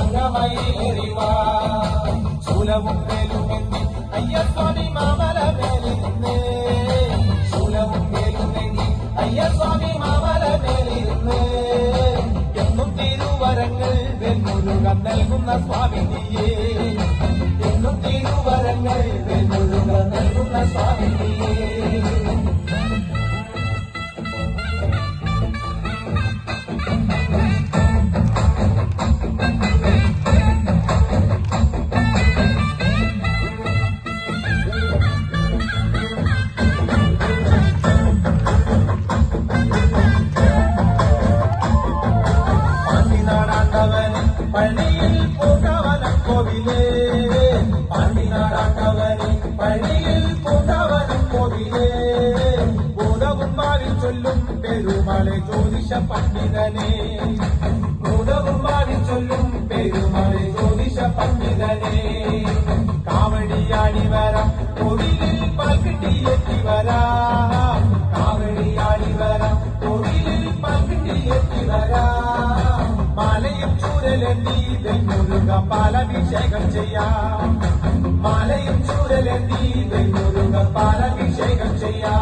అన్నమయ్యేరివా శూలము పేలుకెత్తి అయ్య స్వామి మామల మేలిరుందే శూలము పేలుకెత్తి అయ్య స్వామి మామల మేలిരുന്നേ എന്നും തിരുവരങ്ങൾ വെണ്ണുരുകാൻ നൽകുന്ന സ്വാമി നീയേ എന്നും തിരുവരങ്ങൾ വെണ്ണുരുകാൻ നൽകുന്ന സ്വാമി നീയേ பண்டிதனே. உதவும் மாறி சொல்லும் பெருமலை கோதிஷ பண்டிதனே. காவடி ஆடி வரா கோவிலில் பால்கட்டி எட்டி வரா. காவடி ஆடி வரா கோவிலில் பால்கட்டி எட்டி வரா. மாலையும் சூழல் எண்ணி வெண்முருகா பாலாபிஷேகம் செய்யா. மாலையும் சூழல் எண்ணி வெண்முருகா பாலாபிஷேகம் செய்யா.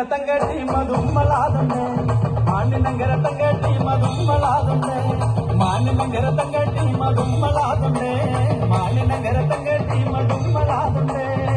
ரத்தம் கட்டி மதும்மலாதமே மாநிலங்க ரத்தம் கட்டி மதும்மலாதமே மாநிலங்க ரத்தம் கட்டி மதும்மலாதமே மாநிலங்க ரத்தம் கட்டி மதும்மலாதமே